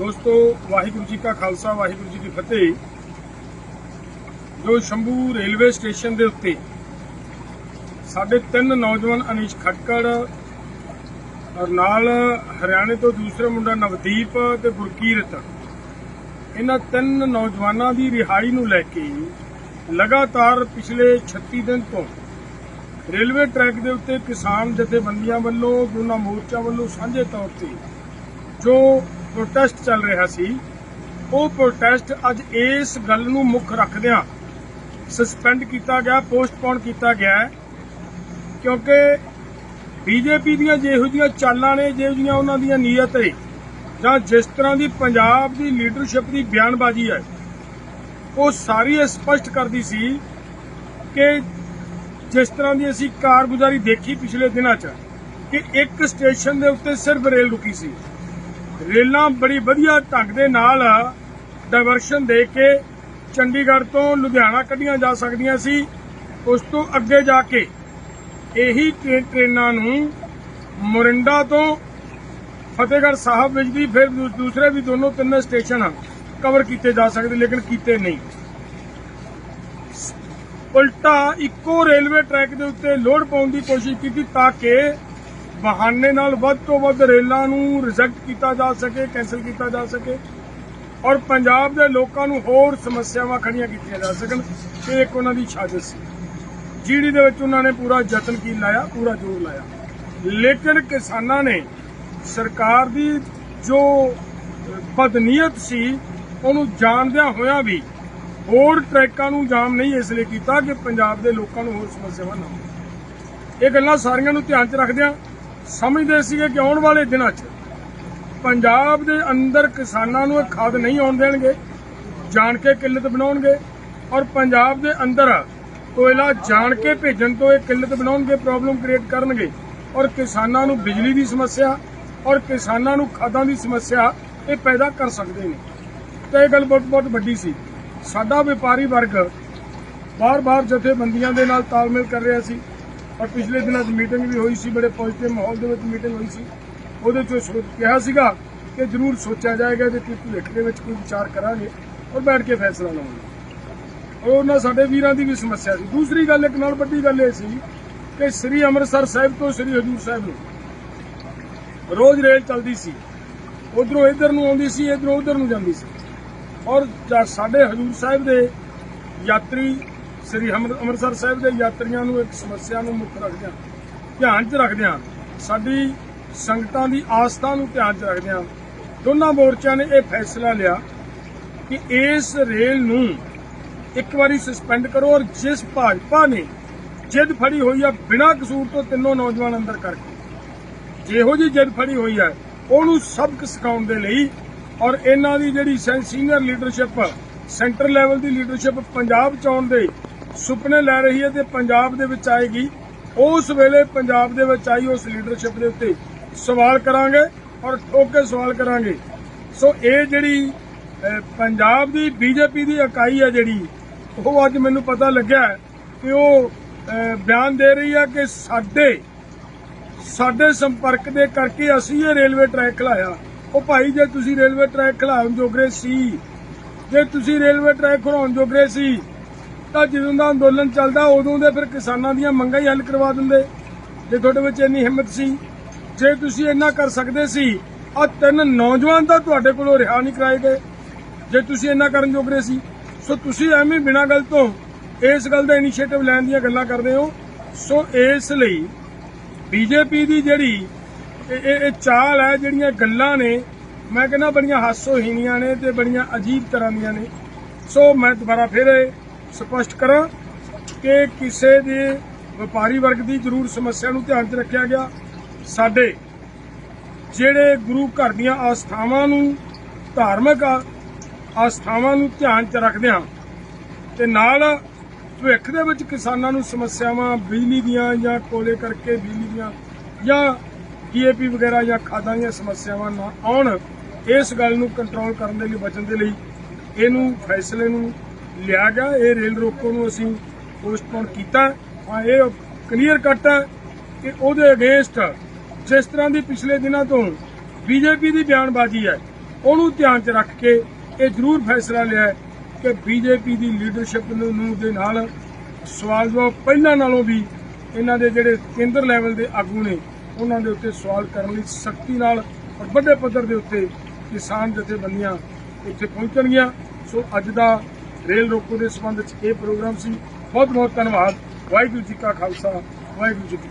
ਦੋਸਤੋ, ਵਾਹਿਗੁਰੂ ਜੀ ਕਾ ਖਾਲਸਾ, ਵਾਹਿਗੁਰੂ ਜੀ ਕੀ ਫਤਿਹ। ਜੋ ਸ਼ੰਭੂ ਰੇਲਵੇ ਸਟੇਸ਼ਨ ਦੇ ਉੱਤੇ ਸਾਡੇ ਤਿੰਨ ਨੌਜਵਾਨ ਅਨੀਸ਼ ਖਟਕੜ ਔਰ ਨਾਲ ਹਰਿਆਣੇ ਤੋਂ ਦੂਸਰਾ ਮੁੰਡਾ ਨਵਦੀਪ ਤੇ ਗੁਰਕੀਰਤ, ਇਹਨਾਂ ਤਿੰਨ ਨੌਜਵਾਨਾਂ ਦੀ ਰਿਹਾਈ ਨੂੰ ਲੈ ਕੇ ਲਗਾਤਾਰ ਪਿਛਲੇ 36 ਦਿਨ ਤੋਂ ਰੇਲਵੇ ਟਰੈਕ ਦੇ ਉੱਤੇ ਕਿਸਾਨ ਜਥੇਬੰਦੀਆਂ ਵੱਲੋਂ ਦੋਨਾਂ ਮੋਰਚਾ ਵੱਲੋਂ ਸਾਂਝੇ ਤੌਰ ਤੇ ਜੋ ਪ੍ਰੋਟੈਸਟ ਚੱਲ ਰਿਹਾ ਸੀ। ਉਹ ਪ੍ਰੋਟੈਸਟ ਅੱਜ ਇਸ ਗੱਲ ਨੂੰ ਮੁੱਖ ਰੱਖਦਿਆਂ ਸਸਪੈਂਡ ਕੀਤਾ ਗਿਆ ਪੋਸਟਪੋਨ ਕੀਤਾ ਗਿਆ ਕਿਉਂਕਿ ਬੀਜੇਪੀ ਦੀਆਂ ਜਿਹੋ ਜਿਹੀਆਂ ਚਾਲਾਂ ਨੇ, ਜਿਹੋ ਜਿਹੀਆਂ ਉਹਨਾਂ ਦੀਆਂ ਨੀਅਤ ਨੇ, ਜਾਂ ਜਿਸ ਤਰ੍ਹਾਂ ਦੀ ਪੰਜਾਬ ਦੀ ਲੀਡਰਸ਼ਿਪ ਦੀ ਬਿਆਨਬਾਜ਼ੀ ਹੈ, ਉਹ ਸਾਰੀ ਇਹ ਸਪਸ਼ਟ ਕਰਦੀ ਸੀ ਕਿ ਜਿਸ ਤਰ੍ਹਾਂ ਦੀ ਅਸੀਂ ਕਾਰਗੁਜ਼ਾਰੀ ਦੇਖੀ ਪਿਛਲੇ ਦਿਨਾਂ 'ਚ, ਕਿ ਇੱਕ ਸਟੇਸ਼ਨ ਦੇ ਉੱਤੇ ਸਿਰਫ ਰੇਲ ਰੁਕੀ ਸੀ। ਰੇਲਾਂ ਬੜੀ ਵਧੀਆ ਢੰਗ ਦੇ ਨਾਲ ਡਾਇਵਰਸ਼ਨ ਦੇ ਕੇ ਚੰਡੀਗੜ੍ਹ ਤੋਂ ਲੁਧਿਆਣਾ ਕੱਢੀਆਂ ਜਾ ਸਕਦੀਆਂ ਸੀ। ਉਸ ਤੋਂ ਅੱਗੇ ਜਾ ਕੇ ਇਹੀ ਟ੍ਰੇਨ ਟ੍ਰੇਨਾਂ ਨੂੰ ਮੋਰਿੰਡਾ ਤੋਂ ਫਤਿਹਗੜ੍ਹ ਸਾਹਿਬ ਵਿੱਚ ਦੀ ਫਿਰ ਦੂਸਰੇ ਵੀ ਦੋਨੋਂ ਤਿੰਨ ਸਟੇਸ਼ਨ ਕਵਰ ਕੀਤੇ ਜਾ ਸਕਦੇ, ਲੇਕਿਨ ਕੀਤੇ ਨਹੀਂ। ਉਲਟਾ ਇੱਕੋ ਰੇਲਵੇ ਟਰੈਕ ਦੇ ਉੱਤੇ ਲੋਡ ਪਾਉਣ ਦੀ ਕੋਸ਼ਿਸ਼ ਕੀਤੀ ਤਾਂ ਕਿ ਬਹਾਨੇ ਨਾਲ ਵੱਧ ਤੋਂ ਵੱਧ ਰੇਲਾਂ ਨੂੰ ਰਿਜੈਕਟ ਕੀਤਾ ਜਾ ਸਕੇ ਕੈਨਸਲ ਕੀਤਾ ਜਾ ਸਕੇ ਔਰ ਪੰਜਾਬ ਦੇ ਲੋਕਾਂ ਨੂੰ ਹੋਰ ਸਮੱਸਿਆਵਾਂ ਖੜੀਆਂ ਕੀਤੀਆਂ ਜਾ ਸਕਣ, ਇਹ ਇੱਕ ਉਹਨਾਂ ਦੀ ਸਾਜ਼ਿਸ਼ ਸੀ। ਜੀਡੀ ਦੇ ਵਿੱਚ ਉਹਨਾਂ ਨੇ ਪੂਰਾ ਯਤਨ ਕੀ ਲਾਇਆ? ਪੂਰਾ ਜ਼ੋਰ ਲਾਇਆ। ਲੇਕਿਨ ਕਿਸਾਨਾਂ ਨੇ ਸਰਕਾਰ ਦੀ ਜੋ ਬਦਨੀਅਤ ਸੀ, ਉਹਨੂੰ ਜਾਣਦਿਆਂ ਹੋਇਆਂ ਵੀ ਹੋਰ ਟਰੈਕਾਂ ਨੂੰ ਜਾਮ ਨਹੀਂ ਇਸ ਲਈ ਕੀਤਾ ਕਿ ਪੰਜਾਬ ਦੇ ਲੋਕਾਂ ਨੂੰ ਹੋਰ ਸਮੱਸਿਆਵਾਂ ਨਾ ਹੋਣ। ਇਹ ਗੱਲਾਂ ਸਾਰੀਆਂ ਨੂੰ ਧਿਆਨ 'ਚ ਰੱਖਦਿਆਂ ਸਮਝਦੇ ਸੀਗੇ ਕਿ ਆਉਣ ਵਾਲੇ ਦਿਨਾਂ 'ਚ ਪੰਜਾਬ ਦੇ ਅੰਦਰ ਕਿਸਾਨਾਂ ਨੂੰ ਇਹ ਖਾਦ ਨਹੀਂ ਆਉਣ ਦੇਣਗੇ, ਜਾਣ ਕੇ ਕਿੱਲਤ ਬਣਾਉਣਗੇ ਔਰ ਪੰਜਾਬ ਦੇ ਅੰਦਰ ਕੋਇਲਾ ਜਾਣ ਕੇ ਭੇਜਣ ਤੋਂ ਇਹ ਕਿੱਲਤ ਬਣਾਉਣਗੇ ਪ੍ਰੋਬਲਮ ਕ੍ਰੀਏਟ ਕਰਨਗੇ ਔਰ ਕਿਸਾਨਾਂ ਨੂੰ ਬਿਜਲੀ ਦੀ ਸਮੱਸਿਆ ਔਰ ਕਿਸਾਨਾਂ ਨੂੰ ਖਾਦਾਂ ਦੀ ਸਮੱਸਿਆ ਇਹ ਪੈਦਾ ਕਰ ਸਕਦੇ ਨੇ। ਤੇ ਇਹ ਗੱਲ ਬਹੁਤ ਬਹੁਤ ਵੱਡੀ ਸੀ। ਸਾਡਾ ਵਪਾਰੀ ਵਰਗ ਬਾਰ-ਬਾਰ ਜਥੇਬੰਦੀਆਂ ਦੇ ਨਾਲ ਤਾਲਮੇਲ ਕਰ ਰਿਹਾ ਸੀ। ਔਰ ਪਿਛਲੇ ਦਿਨਾਂ 'ਚ ਮੀਟਿੰਗ ਵੀ ਹੋਈ ਸੀ, ਬੜੇ ਪੋਜ਼ਿਟਿਵ ਮਾਹੌਲ ਦੇ ਵਿੱਚ ਮੀਟਿੰਗ ਹੋਈ ਸੀ। ਉਹਦੇ 'ਚ ਸੋਚ ਕਿਹਾ ਸੀਗਾ ਕਿ ਜ਼ਰੂਰ ਸੋਚਿਆ ਜਾਏਗਾ ਤੇ ਕਿ ਭਵਿੱਖ ਦੇ ਵਿੱਚ ਕੋਈ ਵਿਚਾਰ ਕਰਾਂਗੇ ਔਰ ਬੈਠ ਕੇ ਫੈਸਲਾ ਲਵਾਂਗੇ। ਔਰ ਉਹਨਾਂ ਸਾਡੇ ਵੀਰਾਂ ਦੀ ਵੀ ਸਮੱਸਿਆ ਸੀ। ਦੂਸਰੀ ਗੱਲ, ਇੱਕ ਨਾਲ ਵੱਡੀ ਗੱਲ ਇਹ ਸੀ ਕਿ ਸ੍ਰੀ ਅੰਮ੍ਰਿਤਸਰ ਸਾਹਿਬ ਤੋਂ ਸ੍ਰੀ ਹਜੂਰ ਸਾਹਿਬ ਨੂੰ ਰੋਜ਼ ਰੇਲ ਚੱਲਦੀ ਸੀ। ਉਧਰੋਂ ਇੱਧਰ ਨੂੰ ਆਉਂਦੀ ਸੀ, ਇੱਧਰੋਂ ਉਧਰ ਨੂੰ ਜਾਂਦੀ ਸੀ। ਔਰ ਸਾਡੇ ਹਜੂਰ ਸਾਹਿਬ ਦੇ ਯਾਤਰੀ ਸ੍ਰੀ ਹਮਰ- ਅੰਮ੍ਰਿਤਸਰ ਸਾਹਿਬ ਦੇ ਯਾਤਰੀਆਂ ਨੂੰ ਇੱਕ ਸਮੱਸਿਆ ਨੂੰ ਮੁੱਖ ਰੱਖਦਿਆਂ ਧਿਆਨ 'ਚ ਰੱਖਦਿਆਂ ਸਾਡੀ ਸੰਗਤਾਂ ਦੀ ਆਸਥਾ ਨੂੰ ਧਿਆਨ 'ਚ ਰੱਖਦਿਆਂ ਦੋਨਾਂ ਮੋਰਚਿਆਂ ਨੇ ਇਹ ਫੈਸਲਾ ਲਿਆ ਕਿ ਇਸ ਰੇਲ ਨੂੰ ਇੱਕ ਵਾਰੀ ਸਸਪੈਂਡ ਕਰੋ ਔਰ ਜਿਸ ਭਾਜਪਾ ਨੇ ਜਿੱਦ ਫੜੀ ਹੋਈ ਆ ਬਿਨਾਂ ਕਸੂਰ ਤੋਂ ਤਿੰਨੋਂ ਨੌਜਵਾਨ ਅੰਦਰ ਕਰਕੇ, ਜਿਹੋ ਜੀ ਜਿੱਦ ਫੜੀ ਹੋਈ ਹੈ ਉਹਨੂੰ ਸਬਕ ਸਿਖਾਉਣ ਦੇ ਲਈ ਔਰ ਇਹਨਾਂ ਦੀ ਜਿਹੜੀ ਸੀਨੀਅਰ ਲੀਡਰਸ਼ਿਪ ਸੈਂਟਰ ਲੈਵਲ ਦੀ ਲੀਡਰਸ਼ਿਪ ਪੰਜਾਬ ਚ ਆਉਣ ਦੇ ਸੁਪਨੇ ਲੈ ਰਹੀ ਹੈ ਤੇ ਪੰਜਾਬ ਦੇ ਵਿੱਚ ਆਏਗੀ। ਉਸ ਵੇਲੇ ਪੰਜਾਬ ਦੇ ਵਿੱਚ ਆਈ, ਉਸ ਲੀਡਰਸ਼ਿਪ ਦੇ ਉੱਤੇ ਸਵਾਲ ਕਰਾਂਗੇ ਔਰ ਠੋਕ ਕੇ ਸਵਾਲ ਕਰਾਂਗੇ। ਸੋ ਇਹ ਜਿਹੜੀ ਪੰਜਾਬ ਦੀ ਬੀਜੇਪੀ ਦੀ ਇਕਾਈ ਹੈ ਜਿਹੜੀ, ਉਹ ਅੱਜ ਮੈਨੂੰ ਪਤਾ ਲੱਗਿਆ ਕਿ ਉਹ ਬਿਆਨ ਦੇ ਰਹੀ ਹੈ ਕਿ ਸਾਡੇ ਸਾਡੇ ਸੰਪਰਕ ਦੇ ਕਰਕੇ ਅਸੀਂ ਇਹ ਰੇਲਵੇ ਟਰੈਕ ਖਲਾਇਆ। ਉਹ ਭਾਈ, ਜੇ ਤੁਸੀਂ ਰੇਲਵੇ ਟਰੈਕ ਖਲਾਉਣ ਜੋਗਰੇ ਸੀ, ਜੇ ਤੁਸੀਂ ਰੇਲਵੇ ਟਰੈਕ ਖਲਾਉਣ ਜੋਗਰੇ ਸੀ ਤਾਂ ਜਦੋਂ ਦਾ ਅੰਦੋਲਨ ਚੱਲਦਾ, ਉਦੋਂ ਦੇ ਫਿਰ ਕਿਸਾਨਾਂ ਦੀਆਂ ਮੰਗਾਂ ਹੀ ਹੱਲ ਕਰਵਾ ਦਿੰਦੇ। ਜੇ ਤੁਹਾਡੇ ਵਿੱਚ ਇੰਨੀ ਹਿੰਮਤ ਸੀ, ਜੇ ਤੁਸੀਂ ਇੰਨਾ ਕਰ ਸਕਦੇ ਸੀ ਆ ਤਿੰਨ ਨੌਜਵਾਨ ਤਾਂ ਤੁਹਾਡੇ ਕੋਲੋਂ ਰਿਹਾ ਨਹੀਂ ਕਰਾਏ ਗਏ ਜੇ ਤੁਸੀਂ ਇੰਨਾ ਕਰਨ ਜੋਗਰੇ ਸੀ, ਸੋ ਤੁਸੀਂ ਐਵੇਂ ਬਿਨਾਂ ਗੱਲ ਤੋਂ ਇਸ ਗੱਲ ਦਾ ਇਨੀਸ਼ੀਏਟਿਵ ਲੈਣ ਦੀਆਂ ਗੱਲਾਂ ਕਰਦੇ ਹੋ। ਸੋ ਇਸ ਲਈ ਬੀਜੇਪੀ ਦੀ ਜਿਹੜੀ ਇਹ ਚਾਲ ਹੈ, ਜਿਹੜੀਆਂ ਗੱਲਾਂ ਨੇ, ਮੈਂ ਕਹਿੰਦਾ ਬੜੀਆਂ ਹਾਸੋਹੀਣੀਆਂ ਨੇ ਤੇ ਬੜੀਆਂ ਅਜੀਬ ਤਰ੍ਹਾਂ ਦੀਆਂ ਨੇ। ਸੋ ਮੈਂ ਦੁਬਾਰਾ ਫਿਰ ਸਪਸ਼ਟ ਕਰਾਂ ਕਿ ਕਿਸੇ ਦੇ ਵਪਾਰੀ ਵਰਗ ਦੀ ਜ਼ਰੂਰ ਸਮੱਸਿਆ ਨੂੰ ਧਿਆਨ 'ਚ ਰੱਖਿਆ ਗਿਆ। ਸਾਡੇ ਜਿਹੜੇ ਗੁਰੂ ਘਰ ਦੀਆਂ ਆਸਥਾਵਾਂ ਨੂੰ ਧਾਰਮਿਕ ਆਸਥਾਵਾਂ ਨੂੰ ਧਿਆਨ 'ਚ ਰੱਖਦੇ ਹਾਂ ਤੇ ਨਾਲ ਭਵਿੱਖ ਦੇ ਵਿੱਚ ਕਿਸਾਨਾਂ ਨੂੰ ਸਮੱਸਿਆਵਾਂ ਬਿਜਲੀ ਦੀਆਂ ਜਾਂ ਕੋਲੇ ਕਰਕੇ ਬਿਜਲੀ ਦੀਆਂ ਜਾਂ ਡੀਏਪੀ ਵਗੈਰਾ ਜਾਂ ਖਾਦਾਂ ਦੀਆਂ ਸਮੱਸਿਆਵਾਂ ਨਾ ਆਉਣ, ਇਸ ਗੱਲ ਨੂੰ ਕੰਟਰੋਲ ਕਰਨ ਦੇ ਲਈ, ਬਚਣ ਦੇ ਲਈ, ਇਹਨੂੰ ਫੈਸਲੇ ਨੂੰ ਲਿਆ ਗਿਆ, ਇਹ ਰੇਲ ਰੋਕੋ ਨੂੰ ਅਸੀਂ ਪੋਸਟਪੋਨ ਕੀਤਾ। ਹਾਂ, ਇਹ ਕਲੀਅਰ ਕੱਟ ਹੈ ਕਿ ਉਹਦੇ ਅਗੇਂਸਟ ਜਿਸ ਤਰ੍ਹਾਂ ਦੀ ਪਿਛਲੇ ਦਿਨਾਂ ਤੋਂ ਬੀਜੇਪੀ ਦੀ ਬਿਆਨਬਾਜ਼ੀ ਹੈ, ਉਹਨੂੰ ਧਿਆਨ 'ਚ ਰੱਖ ਕੇ ਇਹ ਜ਼ਰੂਰ ਫੈਸਲਾ ਲਿਆ ਹੈ ਕਿ ਬੀਜੇਪੀ ਦੀ ਲੀਡਰਸ਼ਿਪ ਨੂੰ ਦੇ ਨਾਲ ਸਵਾਲ ਜਵਾਬ ਪਹਿਲਾਂ ਨਾਲੋਂ ਵੀ ਇਹਨਾਂ ਦੇ ਜਿਹੜੇ ਕੇਂਦਰ ਲੈਵਲ ਦੇ ਆਗੂ ਨੇ, ਉਹਨਾਂ ਦੇ ਉੱਤੇ ਸਵਾਲ ਕਰਨ ਲਈ ਸਖਤੀ ਨਾਲ ਔਰ ਵੱਡੇ ਪੱਧਰ ਦੇ ਉੱਤੇ ਕਿਸਾਨ ਜਥੇਬੰਦੀਆਂ ਇੱਥੇ ਪਹੁੰਚਣਗੀਆਂ। ਸੋ ਅੱਜ ਦਾ ਰੇਲ ਰੋਕੋ ਦੇ ਸੰਬੰਧ ਵਿੱਚ ਇਹ ਪ੍ਰੋਗਰਾਮ ਸੀ। ਬਹੁਤ ਬਹੁਤ ਧੰਨਵਾਦ। ਵਾਹਿਗੁਰੂ ਜੀ ਕਾ ਖਾਲਸਾ, ਵਾਹਿਗੁਰੂ ਜੀ ਕੀ